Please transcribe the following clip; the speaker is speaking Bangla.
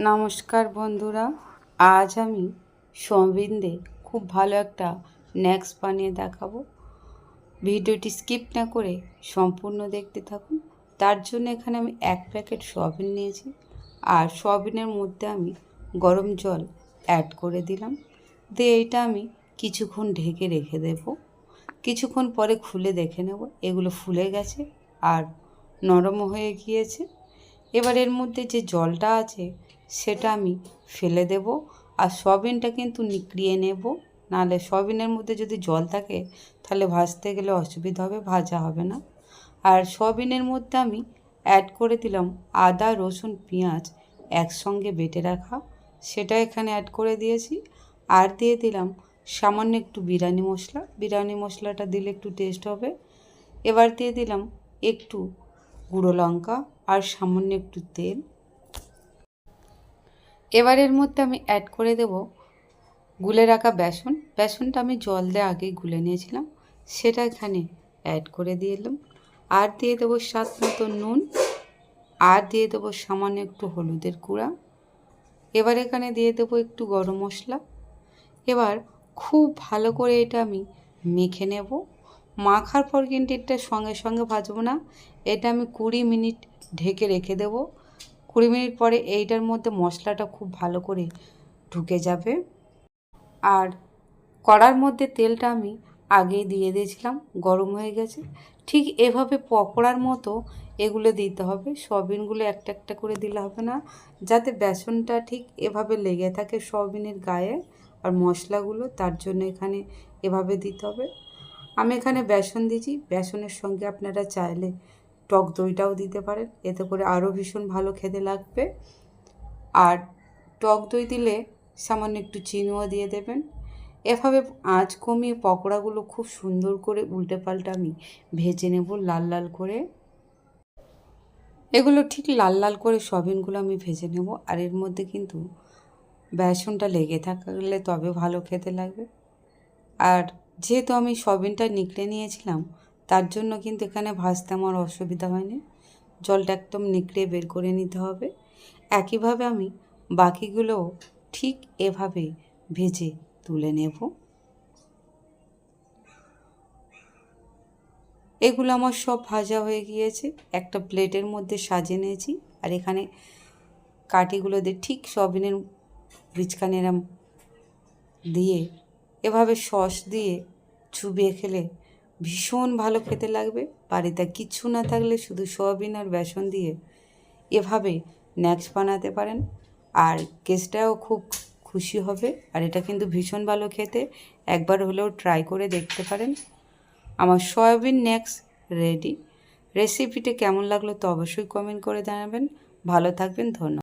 নমস্কার বন্ধুরা, আজ আমি সোয়াবিন খুব ভালো একটা স্ন্যাক্স বানিয়ে দেখাবো। ভিডিওটি স্কিপ না করে সম্পূর্ণ দেখতে থাকুন। তার জন্য এখানে আমি এক প্যাকেট সোয়াবিন নিয়েছি আর সোয়াবিনের মধ্যে আমি গরম জল অ্যাড করে দিলাম। দিয়ে এইটা আমি কিছুক্ষণ ঢেকে রেখে দেব। কিছুক্ষণ পরে খুলে দেখে নেব। এগুলো ফুলে গেছে আর নরম হয়ে গিয়েছে। এবার এর মধ্যে যে জলটা আছে, সেটা আমি ফেলে দেব আর সয়াবিনটা কিন্তু নিকড়িয়ে নেব। নাহলে সয়াবিনের মধ্যে যদি জল থাকে, তাহলে ভাজতে গেলে অসুবিধা হবে, ভাজা হবে না। আর সয়াবিনের মধ্যে আমি অ্যাড করে দিলাম আদা, রসুন, পেঁয়াজ একসঙ্গে বেটে রাখা। সেটা এখানে অ্যাড করে দিয়েছি। আর দিয়ে দিলাম সামান্য একটু বিরিয়ানি মশলা। বিরিয়ানি মশলাটা দিলে একটু টেস্ট হবে। এবার দিয়ে দিলাম একটু গুঁড়ো লঙ্কা। আর সামান্য একটু তেল। এবারের মধ্যে আমি অ্যাড করে দেব গুলে রাখা বেসন। বেসনটা আমি জল দিয়ে আগেই গুলে নিয়েছিলাম, সেটা এখানে অ্যাড করে দিয়ে এলাম। আর দিয়ে দেবো স্বাদ মতো নুন, আর দিয়ে দেবো সামান্য একটু হলুদের গুঁড়া। এবার এখানে দিয়ে দেবো একটু গরম মশলা। এবার খুব ভালো করে এটা আমি মেখে নেব। মাখার পর কিন্তু এটা সঙ্গে সঙ্গে ভাজবো না। এটা আমি কুড়ি মিনিট ঢেকে রেখে দেবো। কুড়ি মিনিট পরে এইটার মধ্যে মশলাটা খুব ভালো করে ঢুকে যাবে। আর কড়ার মধ্যে তেলটা আমি আগেই দিয়ে দিয়েছিলাম, গরম হয়ে গেছে। ঠিক এভাবে পকোড়ার মতো এগুলো দিতে হবে। সয়াবিনগুলো একটা একটা করে দিলে হবে না। যাতে বেসনটা ঠিক এভাবে লেগে থাকে সয়াবিনের গায়ে আর মশলাগুলো, তার জন্য এখানে এভাবে দিতে হবে। আমি এখানে বেসন দিয়েছি। বেসনের সঙ্গে আপনারা চাইলে টক দইটাও দিতে পারেন। এতে করে আরও ভীষণ ভালো খেতে লাগবে। আর টক দই দিলে সামান্য একটু চিনিও দিয়ে দেবেন। এভাবে আঁচ কমিয়ে পকোড়াগুলো খুব সুন্দর করে উল্টে পাল্টে আমি ভেজে নেব লাল লাল করে। এগুলো ঠিক লাল লাল করে সবিনগুলো আমি ভেজে নেব। আর এর মধ্যে কিন্তু বেসনটা লেগে থাকলে তবে ভালো খেতে লাগবে। আর যেহেতু আমি সবিনটা নিকড়ে নিয়েছিলাম, তার জন্য কিন্তু এখানে ভাজতে আমার অসুবিধা হয়নি। জলটা একদম নিকড়ে বের করে নিতে হবে। একইভাবে আমি বাকিগুলোও ঠিক এভাবে ভেজে তুলে নেব। এগুলো আমার সব ভাজা হয়ে গিয়েছে। একটা প্লেটের মধ্যে সাজিয়ে নিয়েছি। আর এখানে কাঠিগুলো দিয়ে ঠিক সবিনের বীজখানে এরম দিয়ে এভাবে সস দিয়ে চুবিয়ে খেলে ভীষণ ভালো খেতে লাগবে। বাড়িতে কিচ্ছু না থাকলে শুধু সয়াবিন আর বেসন দিয়ে এভাবে স্ন্যাক্স বানাতে পারেন। আর কেসটাও খুব খুশি হবে। আর এটা কিন্তু ভীষণ ভালো খেতে। একবার হলেও ট্রাই করে দেখতে পারেন। আমার সয়াবিন স্ন্যাক্স রেডি। রেসিপিটি কেমন লাগল তো অবশ্যই কমেন্ট করে জানাবেন। ভালো থাকবেন, ধন্যবাদ।